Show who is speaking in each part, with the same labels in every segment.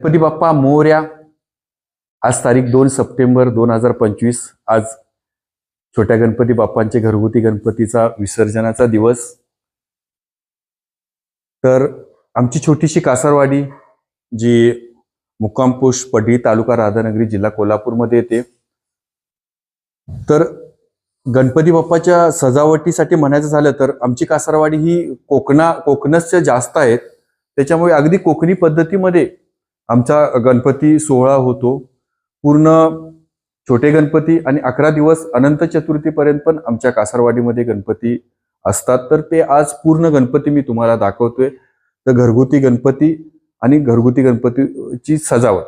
Speaker 1: गणपती बाप्पा मोर्या. आज तारीख दोन सप्टेंबर दोन हजार पंचवीस. आज छोट्या गणपती बाप्पांचे घरगुती गणपतीचा विसर्जनाचा दिवस. तर आमची छोटीशी कासारवाडी जी मुक्काम पोस्ट पडळी तालुका राधानगरी जिल्हा कोल्हापूरमध्ये येते. तर गणपती बाप्पाच्या सजावटीसाठी म्हणायचं झालं तर आमची कासारवाडी ही कोकणा कोकणसच्या जास्त आहेत. त्याच्यामुळे अगदी कोकणी पद्धतीमध्ये आमचा गणपती सोहळा होतो. पूर्ण छोटे गणपती आणि अकरा दिवस अनंत चतुर्थीपर्यंत पण आमच्या कासारवाडीमध्ये गणपती असतात. तर ते आज पूर्ण गणपती मी तुम्हाला दाखवतोय. तर घरगुती गणपती आणि घरगुती गणपतीची सजावट.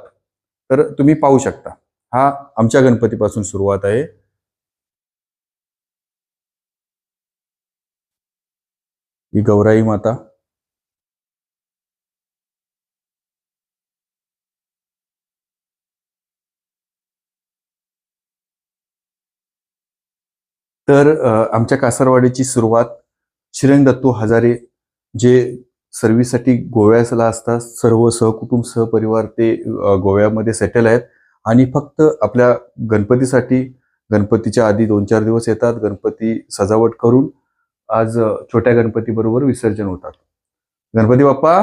Speaker 1: तर तुम्ही पाहू शकता. हा आमच्या गणपतीपासून सुरुवात आहे. ही गौराई माता. तर आमच्या कासारवाडीची सुरुवात श्रीरंग दत्तू हजारे जे सर्व्हिससाठी गोव्याला असतात सर्व सहकुटुंब सहपरिवार ते गोव्यामध्ये सेटल आहेत आणि फक्त आपल्या गणपतीसाठी गणपतीच्या आधी दोन चार दिवस येतात गणपती सजावट करून आज छोट्या गणपतीबरोबर विसर्जन होतात. गणपती बाप्पा!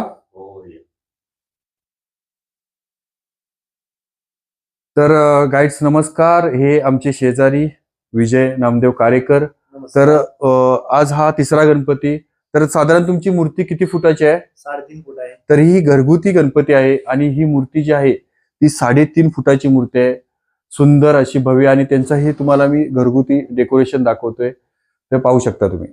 Speaker 1: तर गाईड्स नमस्कार हे आमचे शेजारी विजय नामदेव कारेकर. तर आज हा तिसरा गणपती. तर साधारण तुमची मूर्ती किती फुटाची आहे?
Speaker 2: साडेतीन फूट आहे.
Speaker 1: तर ही घरगुती गणपती आहे आणि ही मूर्ती जी आहे ती साडेतीन फुटाची मूर्ती आहे. सुंदर अशी भव्य आणि त्यांचं हे तुम्हाला मी घरगुती डेकोरेशन दाखवतोय. ते पाहू शकता तुम्ही.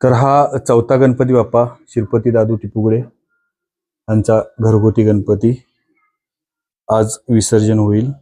Speaker 1: तर हा चौथा गणपती बाप्पा शिरपती दादू टिपुगडे यांचा घरगुती गणपती आज विसर्जन होईल.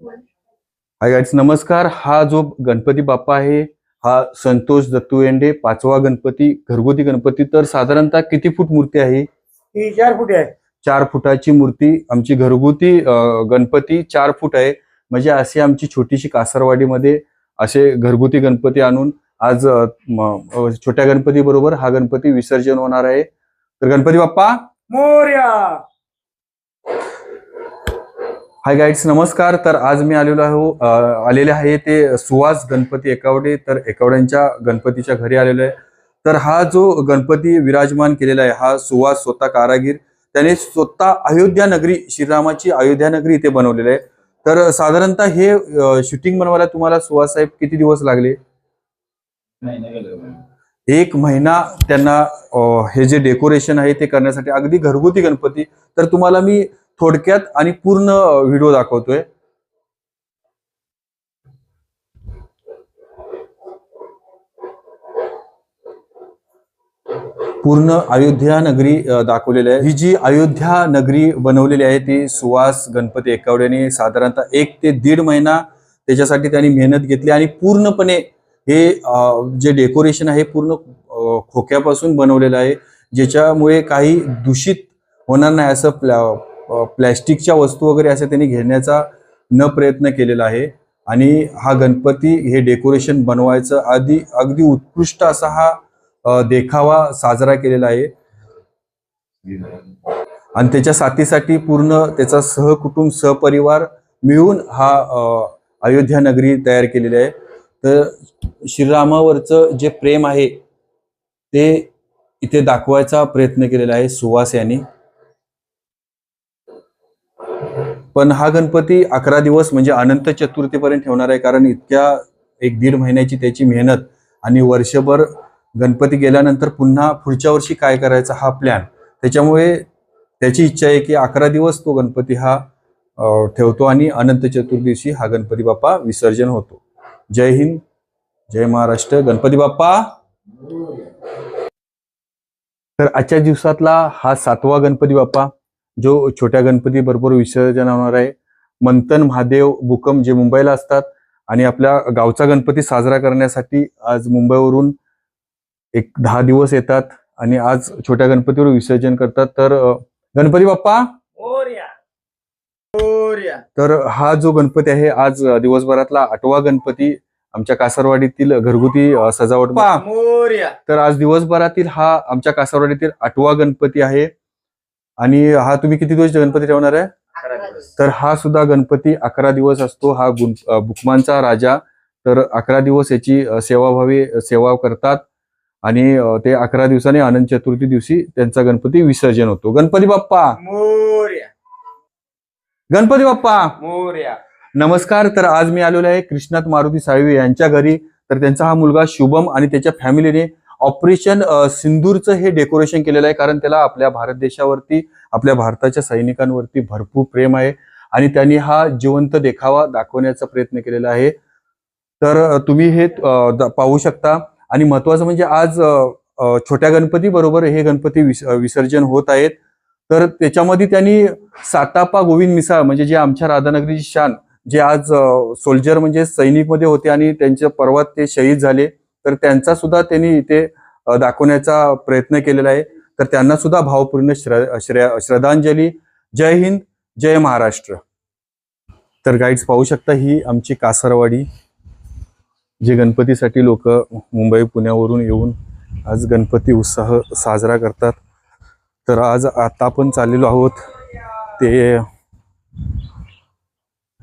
Speaker 1: हाय नमस्कार. हा जो गणपती बाप्पा आहे हा संतोष दत्तू येंडे पाचवा गणपती घरगुती गणपती. तर साधारणतः किती फूट मूर्ती आहे
Speaker 2: ही? चार फूट आहे.
Speaker 1: चार फुटाची मूर्ती आमची घरगुती अं, गणपती चार फूट आहे. म्हणजे अशी आमची छोटीशी कासारवाडीमध्ये असे घरगुती गणपती आणून आज अं, म- अं, छोट्या गणपती बरोबर हा गणपती विसर्जन होणार आहे. तर गणपती बाप्पा?
Speaker 2: मोर्या!
Speaker 1: हाय गाईड्स नमस्कार. तर आज मी आलेलो आहे आलेले आहे ते सुहास गणपती एकावडे. तर एकावड्यांच्या गणपतीच्या घरी आलेलो आहे. तर हा जो गणपती विराजमान केलेला आहे हा सुहास स्वतः कारागीर. त्याने स्वतः अयोध्या नगरी श्रीरामाची अयोध्या नगरी इथे बनवलेलं आहे. तर साधारणतः हे शूटिंग बनवायला तुम्हाला सुहास साहेब किती दिवस लागले? एक महिना त्यांना हे जे डेकोरेशन आहे ते करण्यासाठी अगदी घरगुती गणपती. तर तुम्हाला मी थोडक्यात आणि पूर्ण व्हिडिओ दाखवतोय. पूर्ण अयोध्या नगरी दाखवलेली आहे. ही जी अयोध्या नगरी बनवलेली आहे ती सुवास गणपती एकावड्याने साधारणतः एक ते दीड महिना त्याच्यासाठी त्यांनी मेहनत घेतली आणि पूर्णपणे हे जे डेकोरेशन आहे पूर्ण खोक्यापासून बनवलेलं आहे ज्याच्यामुळे काही दूषित होणार नाही असं प्लॅ प्लॅस्टिकच्या वस्तू वगैरे असं त्यांनी घेण्याचा न प्रयत्न केलेला आहे. आणि हा गणपती हे डेकोरेशन बनवायचं आधी अगदी उत्कृष्ट असा हा देखावा साजरा केलेला आहे. आणि त्याच्या साथीसाठी पूर्ण त्याचा सहकुटुंब सहपरिवार मिळून हा अयोध्या नगरी तयार केलेली आहे. तर श्रीरामावरचं जे प्रेम आहे ते इथे दाखवायचा प्रयत्न केलेला आहे सुवास यांनी. पण हा गणपती अकरा दिवस म्हणजे अनंत चतुर्थीपर्यंत ठेवणार आहे कारण इतक्या एक दीड महिन्याची त्याची मेहनत आणि वर्षभर गणपती गेल्यानंतर पुन्हा पुढच्या वर्षी काय करायचा हा प्लॅन त्याच्यामुळे त्याची इच्छा आहे की अकरा दिवस तो गणपती हा ठेवतो आणि अनंत चतुर्दिवशी हा गणपती बाप्पा विसर्जन होतो. जय हिंद जय महाराष्ट्र गणपती बाप्पा! तर आजच्या दिवसातला हा सातवा गणपती बाप्पा. जो छोट्या गणपती बरोबर विसर्जन होणार आहे. मंथन महादेव बुकम जे मुंबईला असतात आणि आपल्या गावचा गणपती साजरा करण्यासाठी आज मुंबईवरून एक दहा दिवस येतात आणि आज छोट्या गणपतीवर विसर्जन करतात. तर गणपती बाप्पा!
Speaker 2: मोर्या मोर्या
Speaker 1: तर हा जो गणपती आहे आज दिवसभरातला आठवा गणपती आमच्या कासारवाडीतील घरगुती सजावट पहा.
Speaker 2: मोर्या
Speaker 1: तर आज दिवसभरातील हा आमच्या कासारवाडीतील आठवा गणपती आहे. आणि हा तुम्ही किती दिवस गणपती ठेवणार आहे? तर हा सुद्धा गणपती अकरा दिवस असतो. हा गुं- अ, बुकमांचा राजा. तर अकरा दिवस याची सेवाभावी सेवा करतात. आणि ते अकरा दिवसांनी अनंत चतुर्थी दिवशी त्यांचा गणपती विसर्जन होतो. गणपती बाप्पा!
Speaker 2: मोर्या.
Speaker 1: गणपती बाप्पा!
Speaker 2: मोर्या.
Speaker 1: नमस्कार. तर आज मी आलेलो आहे कृष्णात मारुती साळवे यांच्या घरी. तर त्यांचा हा मुलगा शुभम आणि त्याच्या फॅमिलीने ऑपरेशन सिंदूरचं हे डेकोरेशन केलेलं आहे. कारण त्याला आपल्या भारत देशावरती आपल्या भारताच्या सैनिकांवरती भरपूर प्रेम आहे. आणि त्यांनी हा जिवंत देखावा दाखवण्याचा प्रयत्न केलेला आहे. तर तुम्ही हे द- पाहू शकता. आणि महत्वाचं म्हणजे आज छोट्या गणपती बरोबर हे गणपती विस- विसर्जन होत आहेत. तर त्याच्यामध्ये त्यांनी सातापा गोविंद मिसाळ म्हणजे जे आमच्या राधानगरीची शान जे आज सोल्जर म्हणजे सैनिकमध्ये होते आणि त्यांच्या पर्वात ते शहीद झाले. तर त्यांचा सुद्धा त्यांनी इथे दाखवण्याचा प्रयत्न केलेला आहे. तर त्यांना सुद्धा भावपूर्ण श्र- श्रे- श्रद्धांजली. जय हिंद जय महाराष्ट्र. तर गाईड्स पाहू शकता ही आमची कासारवाडी जे गणपतीसाठी लोक मुंबई पुण्यावरून येऊन आज गणपती उत्साह साजरा करतात. तर आज आता आपण चाललेलो आहोत ते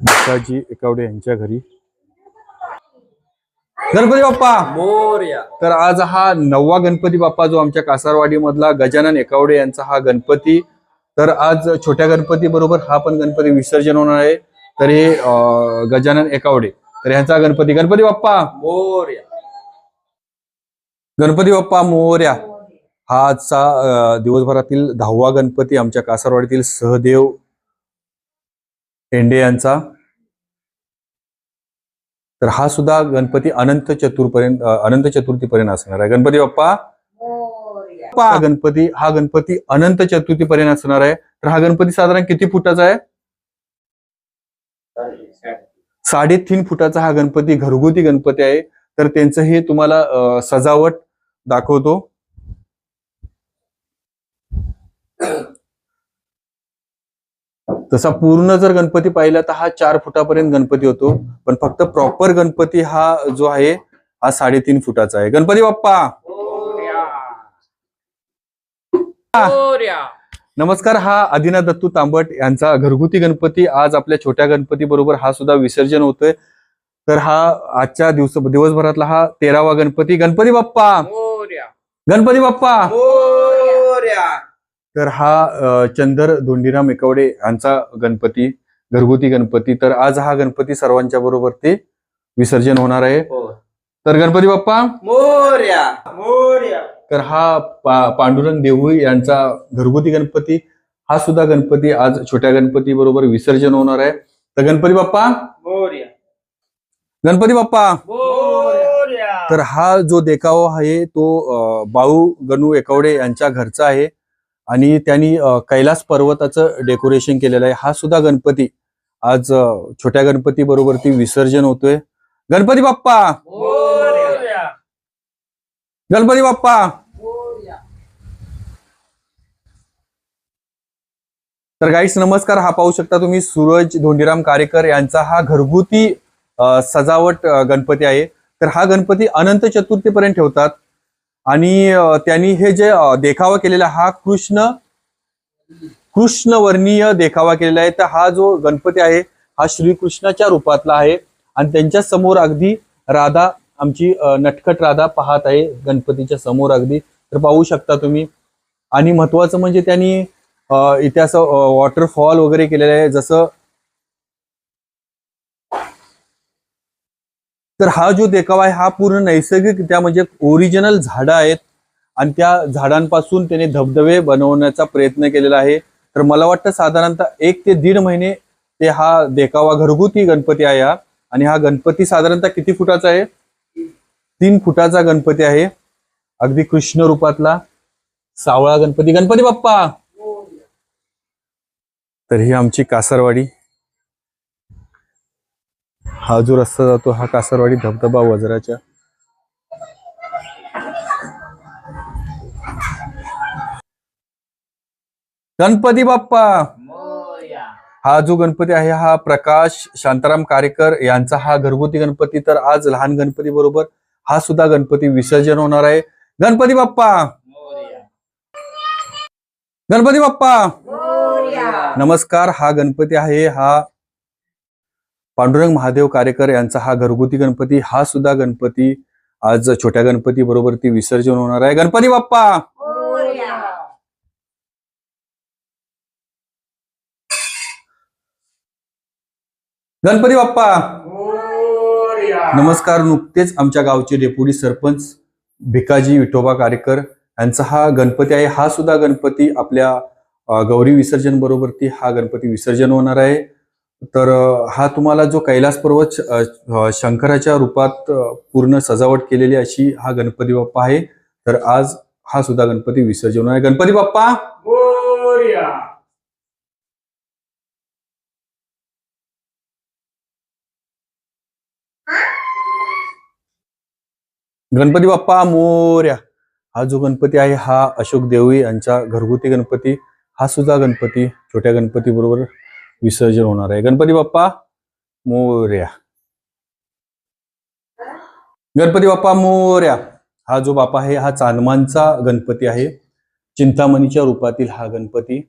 Speaker 1: भिकाजी एकावडे यांच्या घरी. गणपती बाप्पा.
Speaker 2: मोर्या.
Speaker 1: तर आज हा नववा गणपती बाप्पा जो आमच्या कासारवाडी मधला गजानन एकावडे यांचा हा गणपती. तर आज छोट्या गणपती बरोबर हा पण गणपती विसर्जन होणार आहे. तर हे गजानन एकावडे. तर ह्यांचा गणपती. गणपती बाप्पा.
Speaker 2: मोर्या.
Speaker 1: गणपती बाप्पा मोर्या. हा आजचा दिवसभरातील दहावा गणपती आमच्या कासारवाडीतील सहदेव एंडे यांचा. तर हा सुद्धा गणपती अनंत चतुर्पर्यंत अनंत चतुर्थीपर्यंत असणार आहे. गणपती बाप्पा? हा गणपती हा गणपती अनंत चतुर्थीपर्यंत असणार आहे. तर हा गणपती साधारण किती फुटाचा आहे? साडेतीन फुटाचा हा गणपती घरगुती गणपती आहे. तर त्यांचं हे तुम्हाला सजावट दाखवतो. तसा पूर्ण जर गणपती पाहिला तर हा चार फुटापर्यंत गणपती होतो. पण फक्त प्रॉपर गणपती हा जो आहे हा साडेतीन फुटाचा आहे. गणपती बाप्पा! नमस्कार हा आदिनाथ दत्तू तांबट यांचा घरगुती गणपती. आज आपल्या छोट्या गणपती बरोबर हा सुद्धा विसर्जन होतोय. तर हा आजच्या दिवस दिवसभरातला हा तेरावा गणपती. गणपती बाप्पा! गणपती बाप्पा! तर हा चंदर धोंडीराम एकवडे यांचा गणपती घरगुती गणपती. तर आज हा गणपती सर्वांच्या बरोबर ते विसर्जन होणार आहे. तर गणपती बाप्पा?
Speaker 2: मोर्या. मोर्या.
Speaker 1: तर हा पा पांडुरंग देहुई यांचा घरगुती गणपती हा सुद्धा गणपती आज छोट्या गणपती बरोबर विसर्जन होणार आहे. तर गणपती बाप्पा?
Speaker 2: मोर्या.
Speaker 1: गणपती बाप्पा?
Speaker 2: मोर्या.
Speaker 1: तर हा जो देखावा आहे तो बाळू गणू एकवडे यांच्या घरचा आहे. आणि त्यांनी कैलास पर्वताचं डेकोरेशन केलेलं आहे. हा सुद्धा गणपती. आज छोट्या गणपती बरोबर ती विसर्जन होतोय. गणपती बाप्पा! गणपती बाप्पा! तर गाईड्स नमस्कार. हा पाहू शकता तुम्ही सूरज धोंडीराम कारेकर यांचा हा घरगुती सजावट गणपती आहे. तर हा गणपती अनंत चतुर्थीपर्यंत ठेवतात. आणि त्यांनी हे जे देखावा केलेला हा कृष्ण कृष्णवर्णीय देखावा केलेला आहे. तर हा जो गणपती आहे हा श्रीकृष्णाच्या रूपातला आहे. आणि त्यांच्यासमोर अगदी राधा आमची नटखट राधा पाहत आहे गणपतीच्या समोर अगदी. तर पाहू शकता तुम्ही. आणि महत्वाचं म्हणजे त्यांनी इतिहास इथे असं वॉटरफॉल वगैरे केलेलं आहे. जसं तर हा जो देखावा आहे हा पूर्ण नैसर्गिकरित्या म्हणजे ओरिजिनल झाडं आहेत. आणि त्या झाडांपासून त्याने धबधबे बनवण्याचा प्रयत्न केलेला आहे. तर मला वाटतं साधारणतः एक ते दीड महिने ते हा देखावा घरगुती गणपती आहे हा. आणि हा गणपती साधारणतः किती फुटाचा आहे? तीन फुटाचा गणपती आहे. अगदी कृष्ण रूपातला सावळा गणपती. गणपती बाप्पा! तर ही आमची कासरवाडी. हा जो रस्ता जातो हा कासरवाडी धबधबा वजराच्या. गणपती बाप्पा. हा जो गणपती आहे हा प्रकाश शांताराम कारेकर यांचा हा घरगुती गणपती. तर आज लहान गणपती बरोबर हा सुद्धा गणपती विसर्जन होणार आहे. गणपती बाप्पा. गणपती बाप्पा. नमस्कार हा गणपती आहे हा पांडुरंग महादेव कारेकर यांचा हा घरगुती गणपती हा सुद्धा गणपती आज छोट्या गणपती बरोबर ती विसर्जन होणार आहे. गणपती बाप्पा! गणपती बाप्पा! नमस्कार नुकतेच आमच्या गावचे डेप्युटी सरपंच भिकाजी विठोबा कारेकर यांचा हा गणपती आहे. हा सुद्धा गणपती आपल्या गौरी विसर्जन बरोबरती हा गणपती विसर्जन होणार आहे. तर हा तुम्हाला जो कैलास पर्वत शंकराच्या रूपात पूर्ण सजावट केलेली अशी हा गणपती बाप्पा आहे. तर आज हा सुद्धा गणपती विसर्जन आहे. गणपती बाप्पा!
Speaker 2: मोर्या!
Speaker 1: गणपती बाप्पा मोर्या! हा जो गणपती आहे हा अशोक देवळी यांचा घरगुती गणपती हा सुद्धा गणपती छोट्या गणपती बरोबर विसर्जन होणार आहे. गणपती बाप्पा मोर्या. गणपती बाप्पा मोर्या. हा जो बाप्पा आहे हा चांदमानचा गणपती आहे. चिंतामणीच्या रूपातील हा गणपती.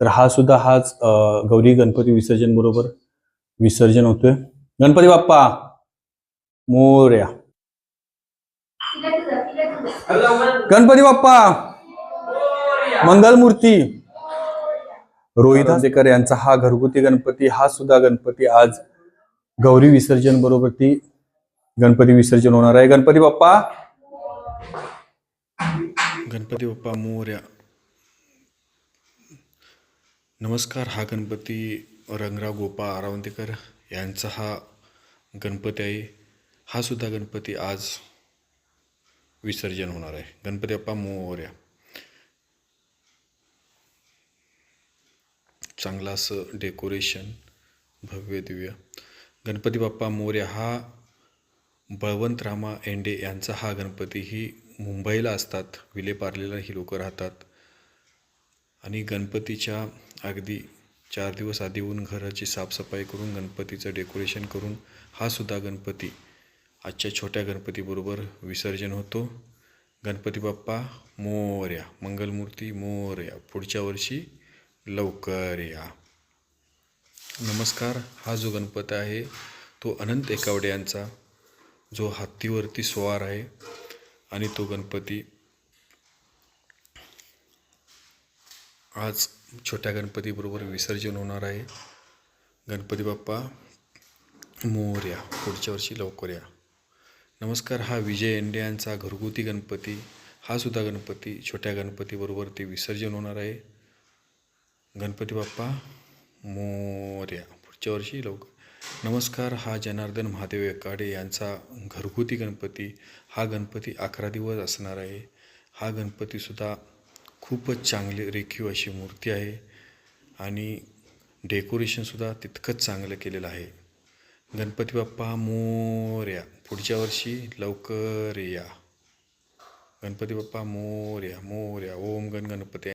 Speaker 1: तर हा सुद्धा हाच गौरी गणपती विसर्जन बरोबर विसर्जन होतोय. गणपती बाप्पा मोर्या. गणपती बाप्पा मंगलमूर्ती. रोहित हासेकर यांचा हा घरगुती गणपती हा सुद्धा गणपती आज गौरी विसर्जन बरोबर ती गणपती विसर्जन होणार आहे. गणपती बाप्पा!
Speaker 3: गणपती बाप्पा मोर्या. नमस्कार हा गणपती रंगराव गोपा आरावंतेकर यांचा हा गणपती आहे. हा सुद्धा गणपती आज विसर्जन होणार आहे. गणपती बाप्पा मोर्या. चांगलं असं डेकोरेशन भव्य दिव्य. गणपती बाप्पा मोर्या हा बळवंत रामा एंडे यांचा हा गणपती. ही मुंबईला असतात विलेपार्लेला ही लोक राहतात. आणि गणपतीच्या अगदी चार दिवस आधी येऊन घराची साफसफाई करून गणपतीचं डेकोरेशन करून हा सुद्धा गणपती. आजच्या छोट्या गणपतीबरोबर विसर्जन होतो. गणपती बाप्पा मोर्या मंगलमूर्ती मोर्या. पुढच्या वर्षी लवकर या. नमस्कार हा जो गणपती आहे तो अनंत एकावडे यांचा जो हत्तीवरती स्वार आहे आणि तो गणपती आज छोट्या गणपतीबरोबर विसर्जन होणार आहे. गणपती बाप्पा मोर्या पुढच्या वर्षी लवकर या. नमस्कार हा विजय एंडे यांचा घरगुती गणपती हा सुद्धा गणपती छोट्या गणपतीबरोबर ते विसर्जन होणार आहे. गणपती बाप्पा मोर्या. पुढच्या वर्षी लवकर. नमस्कार हा जनार्दन महादेव एकाडे यांचा घरगुती गणपती. हा गणपती अकरा दिवस असणार आहे. हा गणपतीसुद्धा खूपच चांगली रेखीव अशी मूर्ती आहे आणि डेकोरेशनसुद्धा तितकंच चांगलं केलेलं आहे. गणपती बाप्पा मोर्या. पुढच्या वर्षी लवकर या. गणपती बाप्पा मोर्या मोर्या. ओम गण गणपती.